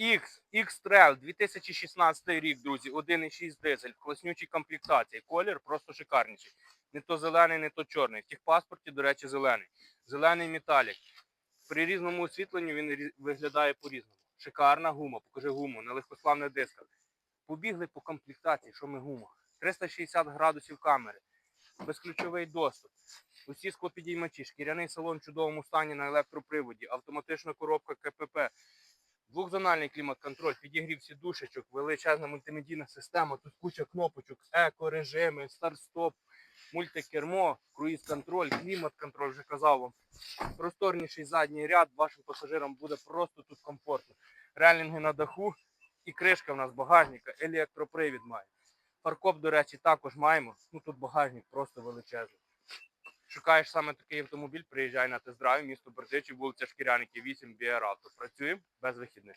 X, X-Trail 2016 рік, друзі, 1,6 дизель, в класнючій комплектації. Колір просто шикарніший. Не то зелений, не то чорний. В техпаспорті, до речі, зелений. Зелений металік. При різному освітленні він виглядає по-різному. Шикарна гума, покажи гуму на легкосплавних дисках. Побігли по комплектації, що ми гума. 360 градусів камери, безключовий доступ. Усі склопідіймачі, шкіряний салон в чудовому стані на електроприводі, автоматична коробка КПП, двохзональний клімат-контроль, підігрів сідушечок, величезна мультимедійна система, тут куча кнопочок, еко-режими, старт-стоп, мультикермо, круїз-контроль, клімат-контроль, вже казав вам. Просторніший задній ряд, вашим пасажирам буде просто тут комфортно. Релінги на даху і кришка в нас багажника, електропривід має. Паркоп, до речі, також маємо. Ну тут багажник просто величезний. Шукаєш саме такий автомобіль, приїжджай на тест-драйв, місто Бердичів, вулиця Шкіряники, 8 BR Авто. Працюємо без вихідних.